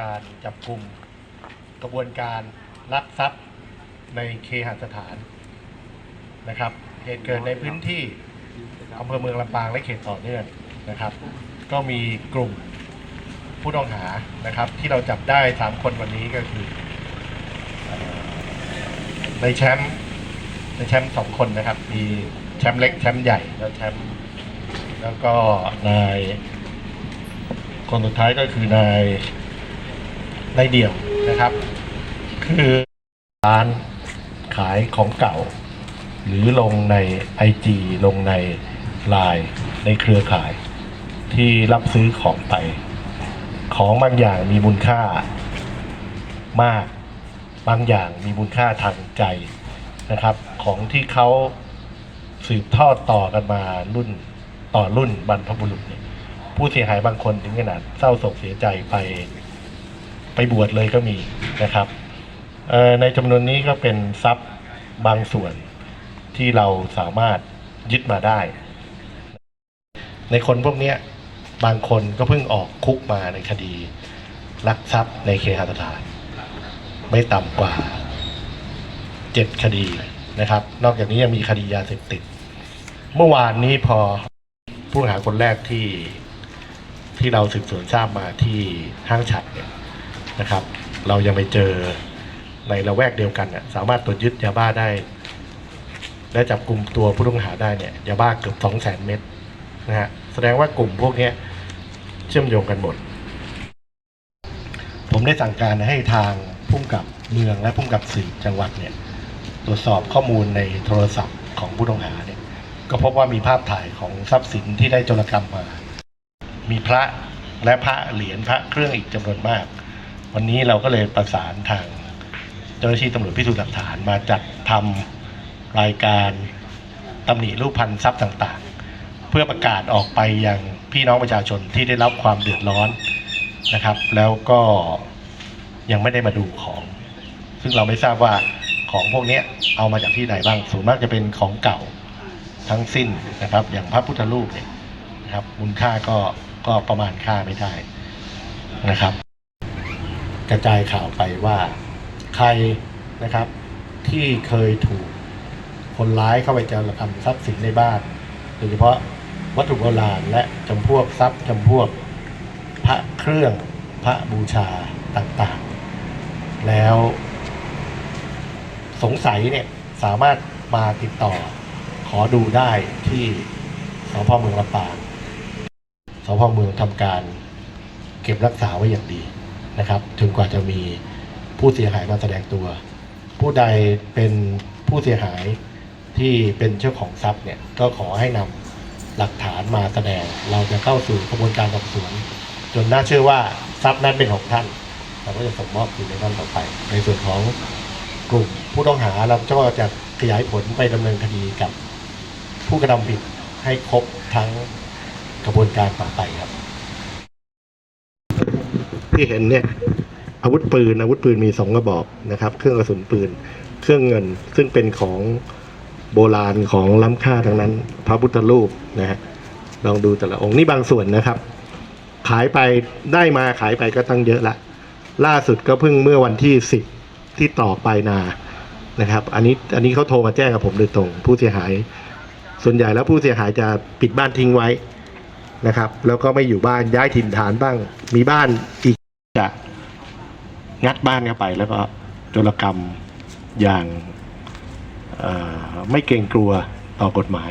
การจับกลุ่มกระบวนการลักทรัพย์ในเคหสถานนะครับ เหตุเกิดในพื้นที่อำเภอเมืองลำปางและเขตต่อเนื่องนะครับ ก็มีกลุ่มผู้ต้องหานะครับ ที่เราจับได้สามคนวันนี้ก็คือในแชมป์ในแชมป์สองคนนะครับ มีแชมป์เล็กแชมป์ใหญ่แล้วแชมป์แล้วก็นายคนสุดท้ายก็คือนาย นเดี่ยวนะครับ คือร้านขายของเก่า หรือลงใน IG ลงในไลน์ในเครือข่าย ที่รับซื้อของไป ของบางอย่างมีมูลค่ามาก บางอย่างมีมูลค่าทางใจนะครับ ของที่เขาสืบทอดต่อกันมารุ่นต่อรุ่นบรรพบุรุษเนี่ยผู้เสียหายบางคนถึงขนาดเศร้าโศกเสียใจไป ไปบวชเลยก็มีนะครับในจำนวนนี้ก็เป็นทรัพย์บางส่วนที่เราสามารถยึดมาได้ ในคนพวกนี้บางคนก็เพิ่งออกคุกมาในคดีลักทรัพย์ในเคหสถาน ไม่ต่ำกว่าเจ็ดคดีนะครับ นอกจากนี้ยังมีคดียาเสพติด เมื่อวานนี้พอผู้หาคนแรกที่ที่เราสืบสวนทราบมาที่ห้างฉัดเนี่ย นะครับ เรายังไปเจอในละแวกเดียวกันเนี่ยสามารถตรวจยึดยาบ้าได้ และจับกลุ่มตัวผู้ต้องหาได้เนี่ยยาบ้าเกือบสองแสนเม็ดนะฮะแสดงว่ากลุ่มพวกนี้เชื่อมโยงกันหมด ผมได้สั่งการให้ทางพุ่มกับเมืองและพุ่มกับสืบจังหวัดเนี่ยตรวจสอบข้อมูลในโทรศัพท์ของผู้ต้องหาเนี่ยก็พบว่ามีภาพถ่ายของทรัพย์สินที่ได้โจรกรรมมา มีพระและพระเหรียญพระเครื่องอีกจำนวนมาก วันนี้เราก็เลยประสานทางเจ้าหน้าที่ตำรวจพิสูจน์หลักฐานมาจัดทำรายการตำหนิรูปพันทรัพย์ต่างๆ เพื่อประกาศออกไปยังพี่น้องประชาชนที่ได้รับความเดือดร้อนนะครับ แล้วก็ยังไม่ได้มาดูของ ซึ่งเราไม่ทราบว่าของพวกนี้เอามาจากที่ไหนบ้างส่วนมากจะเป็นของเก่าทั้งสิ้นนะครับ อย่างพระพุทธรูปเนี่ยนะครับมูลค่าก็ก็ประมาณค่าไม่ได้นะครับ กระจายข่าวไปว่าใครนะครับที่เคยถูกคนร้ายเข้าไปจารกรรมทรัพย์สินในบ้านโดยเฉพาะวัตถุโบราณและจำพวกทรัพย์จำพวกพระเครื่องพระบูชาต่างๆ แล้วสงสัยเนี่ยสามารถมาติดต่อขอดูได้ที่สพเมืองลำปางสพเมืองทำการเก็บรักษาไว้อย่างดี นะครับจนกว่าจะมีผู้เสียหายมาแสดงตัว ผู้ใดเป็นผู้เสียหายที่เป็นเจ้าของทรัพย์เนี่ยก็ขอให้นำหลักฐานมาแสดง เราจะเข้าสู่กระบวนการสอบสวนจนน่าเชื่อว่าทรัพย์นั้นเป็นของท่านเราก็จะส่งมอบคืนในท่านต่อไป ในส่วนของกลุ่มผู้ต้องหาเราก็จะขยายผลไปดำเนินคดีกับผู้กระทำผิดให้ครบทั้งกระบวนการต่อไปครับ ที่เห็นเนี่ยอาวุธปืนอาวุธปืนมีสองกระบอกนะครับ เครื่องกระสุนปืน เครื่องเงินซึ่งเป็นของโบราณของล้ำค่าทั้งนั้น พระพุทธรูปนะฮะลองดูแต่ละองค์นี่บางส่วนนะครับ ขายไปได้มาขายไปก็ตั้งเยอะละ ล่าสุดก็เพิ่งเมื่อวันที่สิบที่ต่อไปนานะครับ อันนี้อันนี้เขาโทรมาแจ้งกับผมโดยตรง ผู้เสียหาย ส่วนใหญ่แล้วผู้เสียหายจะปิดบ้านทิ้งไว้นะครับ แล้วก็ไม่อยู่บ้านย้ายถิ่นฐานบ้าง มีบ้านอีก จะงัดบ้านเข้าไปแล้วก็โจรกรรมอย่างไม่เกรงกลัวต่อกฎหมาย